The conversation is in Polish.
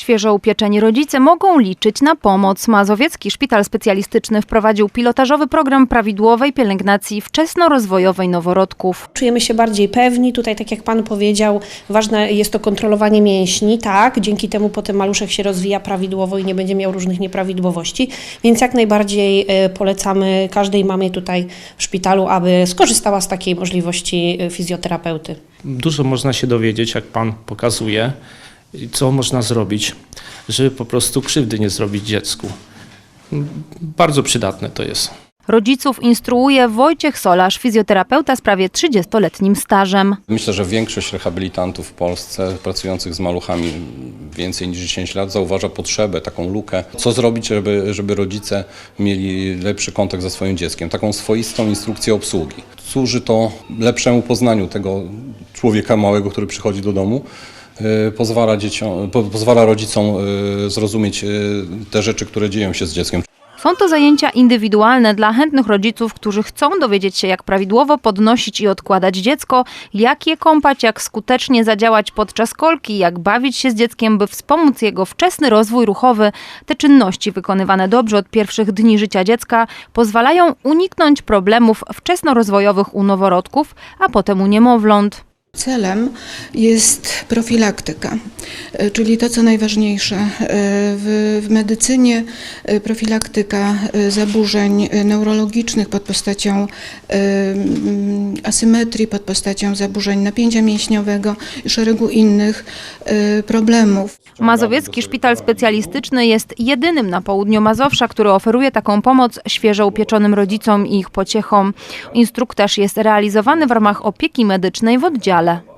Świeżo upieczeni rodzice mogą liczyć na pomoc. Mazowiecki Szpital Specjalistyczny wprowadził pilotażowy program prawidłowej pielęgnacji wczesnorozwojowej noworodków. Czujemy się bardziej pewni. Tutaj, tak jak Pan powiedział, ważne jest to kontrolowanie mięśni, tak? Dzięki temu potem maluszek się rozwija prawidłowo i nie będzie miał różnych nieprawidłowości. Więc jak najbardziej e, polecamy każdej mamie tutaj w szpitalu, aby skorzystała z takiej możliwości e, fizjoterapeuty. Dużo można się dowiedzieć, jak Pan pokazuje, co można zrobić, żeby po prostu krzywdy nie zrobić dziecku. Bardzo przydatne to jest. Rodziców instruuje Wojciech Solarz, fizjoterapeuta z prawie 30-letnim stażem. Myślę, że większość rehabilitantów w Polsce pracujących z maluchami więcej niż 10 lat zauważa potrzebę, taką lukę. Co zrobić, żeby, żeby rodzice mieli lepszy kontakt ze swoim dzieckiem? Taką swoistą instrukcję obsługi. Służy to lepszemu poznaniu tego człowieka małego, który przychodzi do domu. Yy, Pozwala, dzieciom, po- pozwala rodzicom yy, zrozumieć yy, te rzeczy, które dzieją się z dzieckiem. Są to zajęcia indywidualne dla chętnych rodziców, którzy chcą dowiedzieć się, jak prawidłowo podnosić i odkładać dziecko, jak je kąpać, jak skutecznie zadziałać podczas kolki, jak bawić się z dzieckiem, by wspomóc jego wczesny rozwój ruchowy. Te czynności wykonywane dobrze od pierwszych dni życia dziecka pozwalają uniknąć problemów wczesnorozwojowych u noworodków, a potem u niemowląt. Celem jest profilaktyka, e, czyli to, co najważniejsze e, w, medycynie, e, profilaktyka zaburzeń neurologicznych pod postacią mm, asymetrii, pod postacią zaburzeń napięcia mięśniowego i szeregu innych problemów. Mazowiecki Szpital Specjalistyczny jest jedynym na południu Mazowsza, który oferuje taką pomoc świeżo upieczonym rodzicom i ich pociechom. Instruktaż jest realizowany w ramach opieki medycznej w oddziale. Zahlen.